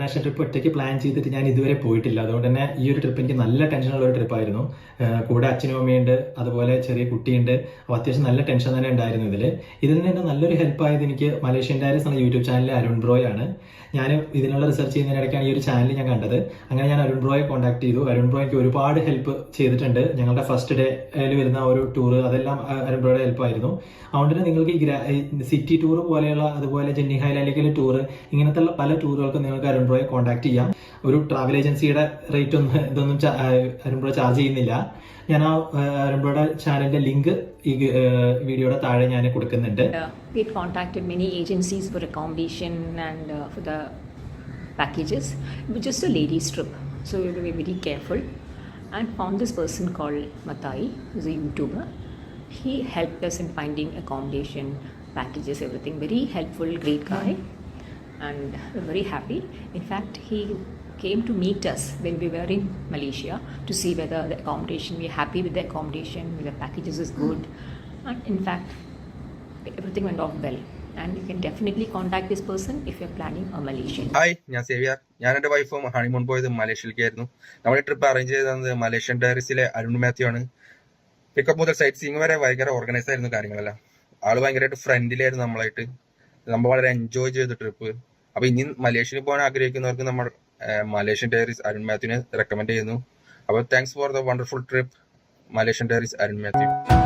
International trip ഒറ്റയ്ക്ക് plan ചെയ്തിട്ട് ഞാൻ ഇതുവരെ പോയിട്ടില്ല. അതുകൊണ്ട് തന്നെ ഈ ഒരു ട്രിപ്പ് എനിക്ക് നല്ല ടെൻഷനുള്ള ഒരു ട്രിപ്പായിരുന്നു കൂടെ അച്ഛനും അമ്മയുണ്ട് അതുപോലെ ചെറിയ കുട്ടിയുണ്ട്. അപ്പോൾ അത്യാവശ്യം നല്ല ടെൻഷൻ തന്നെ ഉണ്ടായിരുന്നു ഇതിൽ ഇതിൽ നിന്ന് തന്നെ നല്ലൊരു ഹെൽപ്പ് ആയത് എനിക്ക് മലേഷ്യൻ ഡയറീസ് എന്ന യൂട്യൂബ് ചാനലിലെ അരുൺ ബ്രോയ് ആണ്. ഞാൻ ഇതിനുള്ള റിസർച്ച് ചെയ്യുന്നതിനിടയ്ക്കാണ് ഈ ഒരു ചാനൽ ഞാൻ കണ്ടത്. അങ്ങനെ ഞാൻ അരുൺ ബ്രോയെ കോൺടാക്ട് ചെയ്തു. അരുൺ ബ്രോ എനിക്ക് ഒരുപാട് ഹെൽപ്പ് ചെയ്തിട്ടുണ്ട്. ഞങ്ങളുടെ ഫസ്റ്റ് ഡേയിൽ വരുന്ന ഒരു ടൂർ അതെല്ലാം അരുൺ ബ്രോയുടെ ഹെൽപ്പ് ആയിരുന്നു. അതുകൊണ്ട് തന്നെ നിങ്ങൾക്ക് ഈ സിറ്റി ടൂർ പോലെയുള്ള അതുപോലെ ജെന്നി ഹൈലാൻഡിലേക്കുള്ള ടൂർ ഇങ്ങനത്തെ പല ടൂറുകൾക്കും നിങ്ങൾക്ക് അരുൺ ബ്രോയെ കോൺടാക്ട് ചെയ്യാം ഒരു ട്രാവൽ ഏജൻസിയുടെ റേറ്റ് ഒന്നും ഇതൊന്നും ആ, ചാർജ് ചെയ്യുന്നില്ല ഞാൻ ആ ആ, ചാനലിന്റെ ലിങ്ക് ഈ വീഡിയോയുടെ താഴെ ഞാൻ കൊടുക്കുന്നുണ്ട് Uh, uh, for the packages. It was just a ladies' trip, so we had to be very careful. And found this person called Matai, who's a YouTuber. He helped us in finding accommodation, packages, everything. Very helpful, great guy, and we're very happy. In fact, he came to meet us when we were in Malaysia to see whether the accommodation we're happy with the accommodation, whether the packages is good, and in fact, everything went off well. And you can definitely contact this person if you're planning a Malaysian. Hi ഞാൻ Xavier ഞാൻ എന്റെ വൈഫും honeymoon പോയത് മലേഷ്യയിലേക്കായിരുന്നു നമ്മുടെ trip arrange ചെയ്തത് Malaysian ഡയറീസിലെ അരുൺ മാത്യു ആണ് പിക്കപ്പ് മുതൽ സൈറ്റ് സീയിങ് വരെ ഭയങ്കര ഓർഗനൈസ് ആയിരുന്നു കാര്യങ്ങളെല്ലാം ആൾ ഭയങ്കരമായിട്ട് ഫ്രണ്ട്ലിയായിരുന്നു നമ്മളായിട്ട് നമ്മൾ വളരെ എൻജോയ് ചെയ്തു ട്രിപ്പ് അപ്പൊ ഇനി മലേഷ്യയിൽ പോകാൻ ആഗ്രഹിക്കുന്നവർക്ക് നമ്മൾ മലേഷ്യൻ ഡയറീസ് അരുൺ മാത്യുവിനെ റെക്കമെൻഡ് ചെയ്യുന്നു. അപ്പോൾ thanks for the wonderful trip Malaysian diaries Arun Mathew.